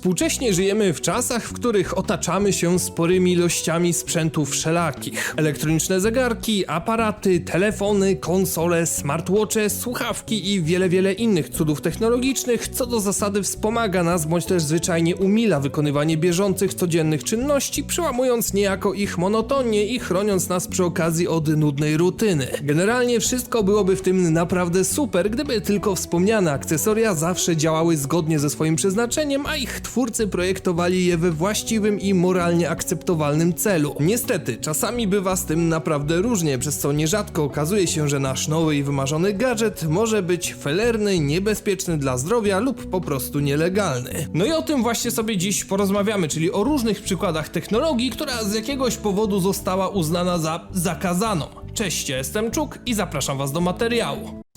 Współcześnie żyjemy w czasach, w których otaczamy się sporymi ilościami sprzętów wszelakich. Elektroniczne zegarki, aparaty, telefony, konsole, smartwatche, słuchawki i wiele, wiele innych cudów technologicznych, co do zasady wspomaga nas, bądź też zwyczajnie umila wykonywanie bieżących, codziennych czynności, przełamując niejako ich monotonię i chroniąc nas przy okazji od nudnej rutyny. Generalnie wszystko byłoby w tym naprawdę super, gdyby tylko wspomniane akcesoria zawsze działały zgodnie ze swoim przeznaczeniem, a ich twórcy projektowali je we właściwym i moralnie akceptowalnym celu. Niestety, czasami bywa z tym naprawdę różnie, przez co nierzadko okazuje się, że nasz nowy i wymarzony gadżet może być felerny, niebezpieczny dla zdrowia lub po prostu nielegalny. No i o tym właśnie sobie dziś porozmawiamy, czyli o różnych przykładach technologii, która z jakiegoś powodu została uznana za zakazaną. Cześć, ja jestem Czuk i zapraszam was do materiału.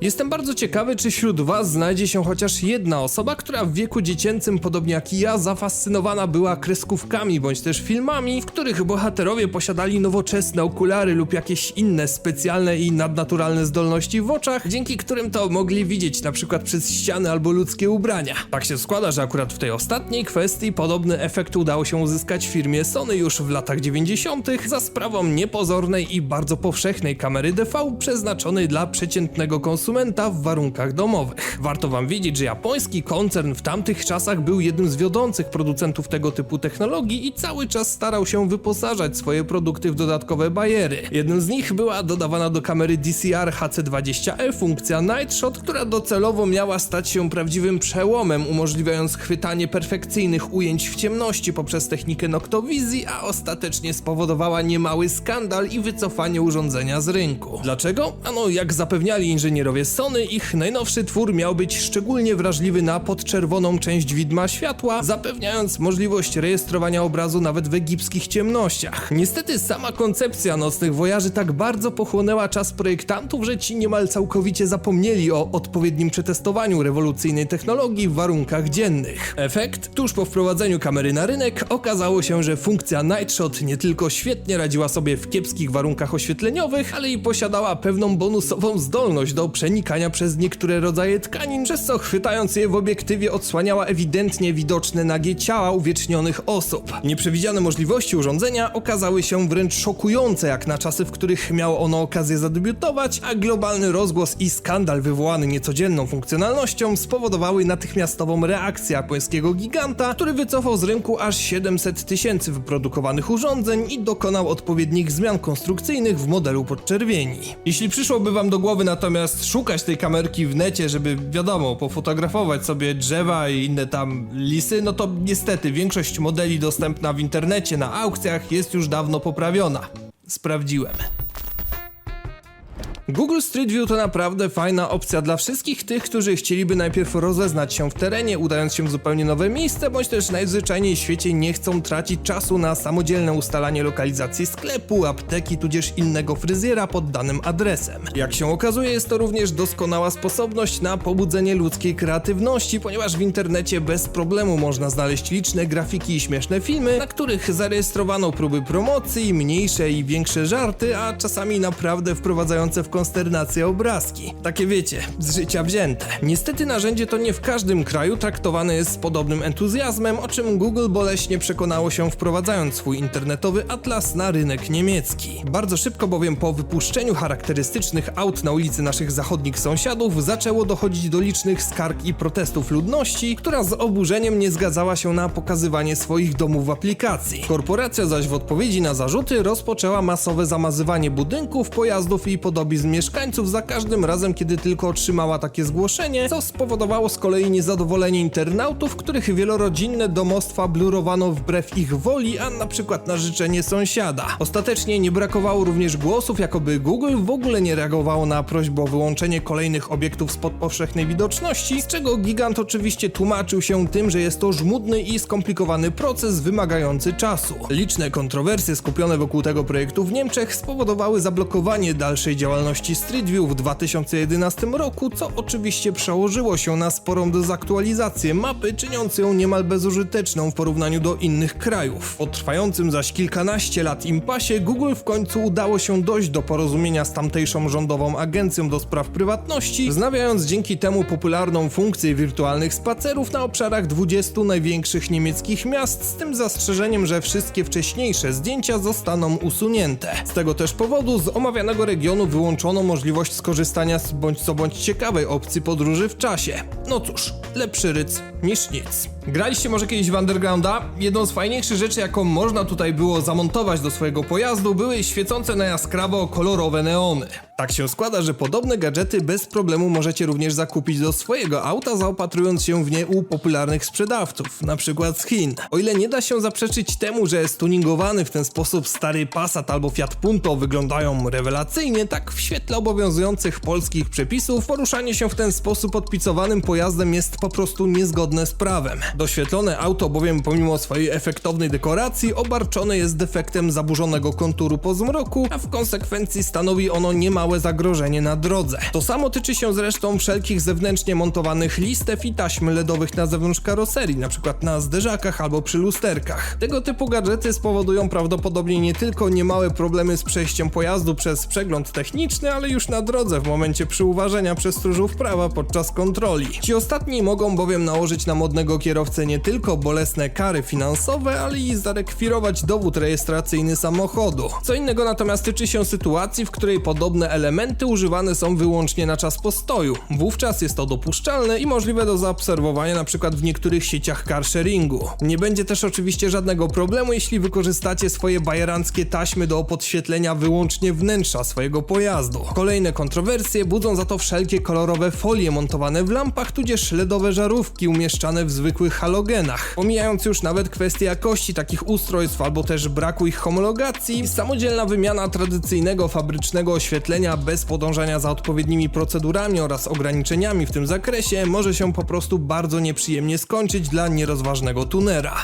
Jestem bardzo ciekawy, czy wśród Was znajdzie się chociaż jedna osoba, która w wieku dziecięcym, podobnie jak i ja, zafascynowana była kreskówkami bądź też filmami, w których bohaterowie posiadali nowoczesne okulary lub jakieś inne specjalne i nadnaturalne zdolności w oczach, dzięki którym to mogli widzieć na przykład przez ściany albo ludzkie ubrania. Tak się składa, że akurat w tej ostatniej kwestii podobny efekt udało się uzyskać firmie Sony już w latach 90. za sprawą niepozornej i bardzo powszechnej kamery DV przeznaczonej dla przeciętnego konsumenta w warunkach domowych. Warto wam wiedzieć, że japoński koncern w tamtych czasach był jednym z wiodących producentów tego typu technologii i cały czas starał się wyposażać swoje produkty w dodatkowe bajery. Jednym z nich była dodawana do kamery DCR HC20e funkcja Night Shot, która docelowo miała stać się prawdziwym przełomem, umożliwiając chwytanie perfekcyjnych ujęć w ciemności poprzez technikę noktowizji, a ostatecznie spowodowała niemały skandal i wycofanie urządzenia z rynku. Dlaczego? Ano, jak zapewniali inżynierowie Sony, ich najnowszy twór miał być szczególnie wrażliwy na podczerwoną część widma światła, zapewniając możliwość rejestrowania obrazu nawet w egipskich ciemnościach. Niestety sama koncepcja nocnych wojaży tak bardzo pochłonęła czas projektantów, że ci niemal całkowicie zapomnieli o odpowiednim przetestowaniu rewolucyjnej technologii w warunkach dziennych. Efekt? Tuż po wprowadzeniu kamery na rynek okazało się, że funkcja Night Shot nie tylko świetnie radziła sobie w kiepskich warunkach oświetleniowych, ale i posiadała pewną bonusową zdolność do przenikania przez niektóre rodzaje tkanin, przez co chwytając je w obiektywie odsłaniała ewidentnie widoczne nagie ciała uwiecznionych osób. Nieprzewidziane możliwości urządzenia okazały się wręcz szokujące jak na czasy, w których miało ono okazję zadebiutować, a globalny rozgłos i skandal wywołany niecodzienną funkcjonalnością spowodowały natychmiastową reakcję japońskiego giganta, który wycofał z rynku aż 700 tysięcy wyprodukowanych urządzeń i dokonał odpowiednich zmian konstrukcyjnych w modelu podczerwieni. Jeśli przyszłoby wam do głowy natomiast szukać tej kamerki w necie, żeby wiadomo, pofotografować sobie drzewa i inne tam lisy, no to niestety większość modeli dostępna w internecie na aukcjach jest już dawno poprawiona. Sprawdziłem. Google Street View to naprawdę fajna opcja dla wszystkich tych, którzy chcieliby najpierw rozeznać się w terenie, udając się w zupełnie nowe miejsce, bądź też najzwyczajniej w świecie nie chcą tracić czasu na samodzielne ustalanie lokalizacji sklepu, apteki, tudzież innego fryzjera pod danym adresem. Jak się okazuje, jest to również doskonała sposobność na pobudzenie ludzkiej kreatywności, ponieważ w internecie bez problemu można znaleźć liczne grafiki i śmieszne filmy, na których zarejestrowano próby promocji, mniejsze i większe żarty, a czasami naprawdę wprowadzające w konsternację obrazki. Takie wiecie, z życia wzięte. Niestety narzędzie to nie w każdym kraju traktowane jest z podobnym entuzjazmem, o czym Google boleśnie przekonało się wprowadzając swój internetowy atlas na rynek niemiecki. Bardzo szybko bowiem po wypuszczeniu charakterystycznych aut na ulicy naszych zachodnich sąsiadów zaczęło dochodzić do licznych skarg i protestów ludności, która z oburzeniem nie zgadzała się na pokazywanie swoich domów w aplikacji. Korporacja zaś w odpowiedzi na zarzuty rozpoczęła masowe zamazywanie budynków, pojazdów i podobizn mieszkańców za każdym razem, kiedy tylko otrzymała takie zgłoszenie, co spowodowało z kolei niezadowolenie internautów, których wielorodzinne domostwa blurowano wbrew ich woli, a na przykład na życzenie sąsiada. Ostatecznie nie brakowało również głosów, jakoby Google w ogóle nie reagowało na prośbę o wyłączenie kolejnych obiektów spod powszechnej widoczności, z czego gigant oczywiście tłumaczył się tym, że jest to żmudny i skomplikowany proces wymagający czasu. Liczne kontrowersje skupione wokół tego projektu w Niemczech spowodowały zablokowanie dalszej działalności popularności Street View w 2011 roku, co oczywiście przełożyło się na sporą dezaktualizację mapy, czyniąc ją niemal bezużyteczną w porównaniu do innych krajów. Po trwającym zaś kilkanaście lat impasie Google w końcu udało się dojść do porozumienia z tamtejszą rządową agencją do spraw prywatności, wznawiając dzięki temu popularną funkcję wirtualnych spacerów na obszarach 20 największych niemieckich miast, z tym zastrzeżeniem, że wszystkie wcześniejsze zdjęcia zostaną usunięte. Z tego też powodu z omawianego regionu wyłączono możliwość skorzystania z bądź co bądź ciekawej opcji podróży w czasie. No cóż, lepszy ryc niż nic. Graliście może kiedyś w Undergrounda? Jedną z fajniejszych rzeczy, jaką można tutaj było zamontować do swojego pojazdu, były świecące na jaskrawo kolorowe neony. Tak się składa, że podobne gadżety bez problemu możecie również zakupić do swojego auta, zaopatrując się w nie u popularnych sprzedawców, na przykład z Chin. O ile nie da się zaprzeczyć temu, że stuningowany w ten sposób stary Passat albo Fiat Punto wyglądają rewelacyjnie, tak w świetle obowiązujących polskich przepisów poruszanie się w ten sposób odpicowanym pojazdem jest po prostu niezgodne z prawem. Doświetlone auto bowiem pomimo swojej efektownej dekoracji obarczone jest defektem zaburzonego konturu po zmroku, a w konsekwencji stanowi ono niemałe zagrożenie na drodze. To samo tyczy się zresztą wszelkich zewnętrznie montowanych listew i taśm LEDowych na zewnątrz karoserii, np. na zderzakach albo przy lusterkach. Tego typu gadżety spowodują prawdopodobnie nie tylko niemałe problemy z przejściem pojazdu przez przegląd techniczny, ale już na drodze w momencie przyuważenia przez stróżów prawa podczas kontroli. Ci ostatni mogą bowiem nałożyć na modnego kierowcę nie tylko bolesne kary finansowe, ale i zarekwirować dowód rejestracyjny samochodu. Co innego natomiast tyczy się sytuacji, w której podobne elementy używane są wyłącznie na czas postoju. Wówczas jest to dopuszczalne i możliwe do zaobserwowania np. w niektórych sieciach carsharingu. Nie będzie też oczywiście żadnego problemu, jeśli wykorzystacie swoje bajeranckie taśmy do podświetlenia wyłącznie wnętrza swojego pojazdu. Kolejne kontrowersje budzą za to wszelkie kolorowe folie montowane w lampach, tudzież LEDowe żarówki umieszczane w zwykłych halogenach. Pomijając już nawet kwestię jakości takich ustrojstw albo też braku ich homologacji, samodzielna wymiana tradycyjnego fabrycznego oświetlenia bez podążania za odpowiednimi procedurami oraz ograniczeniami w tym zakresie może się po prostu bardzo nieprzyjemnie skończyć dla nierozważnego tunera.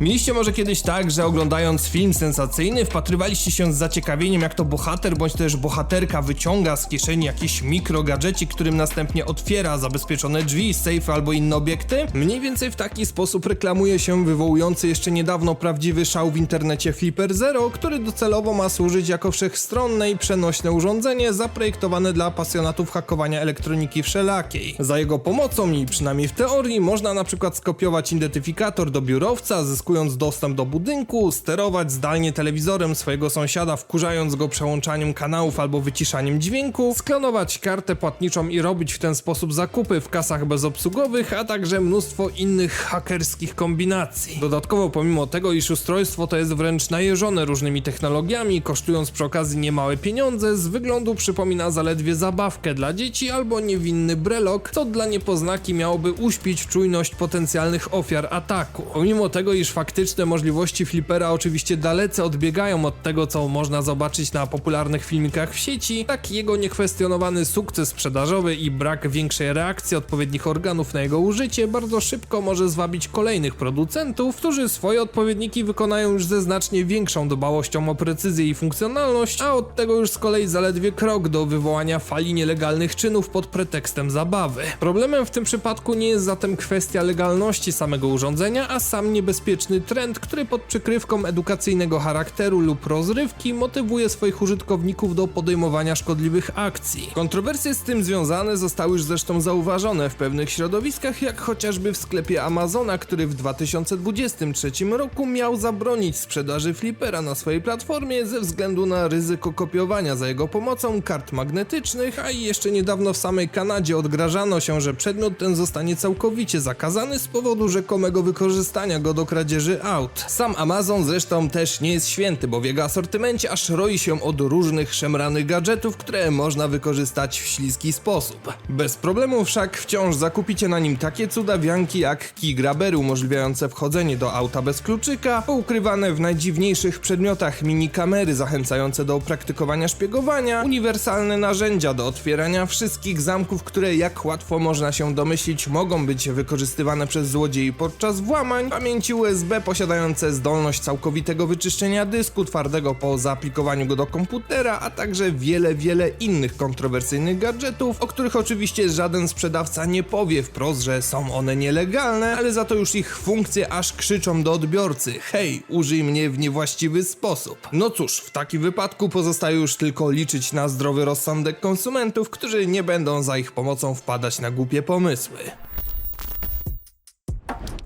Mieliście może kiedyś tak, że oglądając film sensacyjny wpatrywaliście się z zaciekawieniem jak to bohater bądź też bohaterka wyciąga z kieszeni jakiś mikrogadżecik, którym następnie otwiera zabezpieczone drzwi, safe albo inne obiekty? Mniej więcej w taki sposób reklamuje się wywołujący jeszcze niedawno prawdziwy szał w internecie Flipper Zero, który docelowo ma służyć jako wszechstronne i przenośne urządzenie zaprojektowane dla pasjonatów hakowania elektroniki wszelakiej. Za jego pomocą i przynajmniej w teorii można na przykład skopiować identyfikator do biurowca, zyskując dostęp do budynku, sterować zdalnie telewizorem swojego sąsiada, wkurzając go przełączaniem kanałów albo wyciszaniem dźwięku, sklonować kartę płatniczą i robić w ten sposób zakupy w kasach bezobsługowych, a także mnóstwo innych hakerskich kombinacji. Dodatkowo pomimo tego, iż ustrojstwo to jest wręcz najeżone różnymi technologiami, kosztując przy okazji niemałe pieniądze, z wyglądu przypomina zaledwie zabawkę dla dzieci albo niewinny brelok, co dla niepoznaki miałoby uśpić czujność potencjalnych ofiar ataku. Pomimo tego, iż faktyczne możliwości flipera oczywiście dalece odbiegają od tego, co można zobaczyć na popularnych filmikach w sieci, tak jego niekwestionowany sukces sprzedażowy i brak większej reakcji odpowiednich organów na jego użycie bardzo szybko może zwabić kolejnych producentów, którzy swoje odpowiedniki wykonają już ze znacznie większą dbałością o precyzję i funkcjonalność, a od tego już z kolei zaledwie krok do wywołania fali nielegalnych czynów pod pretekstem zabawy. Problemem w tym przypadku nie jest zatem kwestia legalności samego urządzenia, a sam niebezpieczny trend, który pod przykrywką edukacyjnego charakteru lub rozrywki motywuje swoich użytkowników do podejmowania szkodliwych akcji. Kontrowersje z tym związane zostały już zresztą zauważone w pewnych środowiskach, jak chociażby w sklepie Amazona, który w 2023 roku miał zabronić sprzedaży flipera na swojej platformie ze względu na ryzyko kopiowania za jego pomocą kart magnetycznych, a jeszcze niedawno w samej Kanadzie odgrażano się, że przedmiot ten zostanie całkowicie zakazany z powodu rzekomego wykorzystania go do kradzieży aut. Sam Amazon zresztą też nie jest święty, bo w jego asortymencie aż roi się od różnych szemranych gadżetów, które można wykorzystać w śliski sposób. Bez problemu wszak wciąż zakupicie na nim takie cudawianki jak key grabbery umożliwiające wchodzenie do auta bez kluczyka, ukrywane w najdziwniejszych przedmiotach mini kamery zachęcające do praktykowania szpiegowania, uniwersalne narzędzia do otwierania wszystkich zamków, które jak łatwo można się domyślić mogą być wykorzystywane przez złodziei podczas włamań, pamięci USB USB posiadające zdolność całkowitego wyczyszczenia dysku twardego po zaaplikowaniu go do komputera, a także wiele, wiele innych kontrowersyjnych gadżetów, o których oczywiście żaden sprzedawca nie powie wprost, że są one nielegalne, ale za to już ich funkcje aż krzyczą do odbiorcy: hej, użyj mnie w niewłaściwy sposób. No cóż, w takim wypadku pozostaje już tylko liczyć na zdrowy rozsądek konsumentów, którzy nie będą za ich pomocą wpadać na głupie pomysły.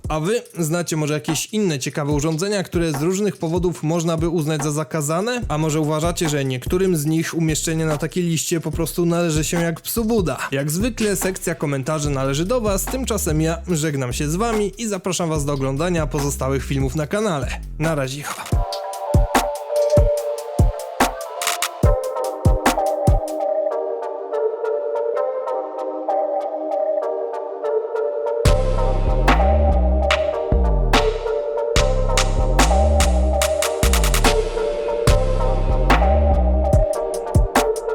A wy znacie może jakieś inne ciekawe urządzenia, które z różnych powodów można by uznać za zakazane? A może uważacie, że niektórym z nich umieszczenie na takiej liście po prostu należy się jak psu Buda? Jak zwykle sekcja komentarzy należy do was, tymczasem ja żegnam się z wami i zapraszam was do oglądania pozostałych filmów na kanale. Na razie.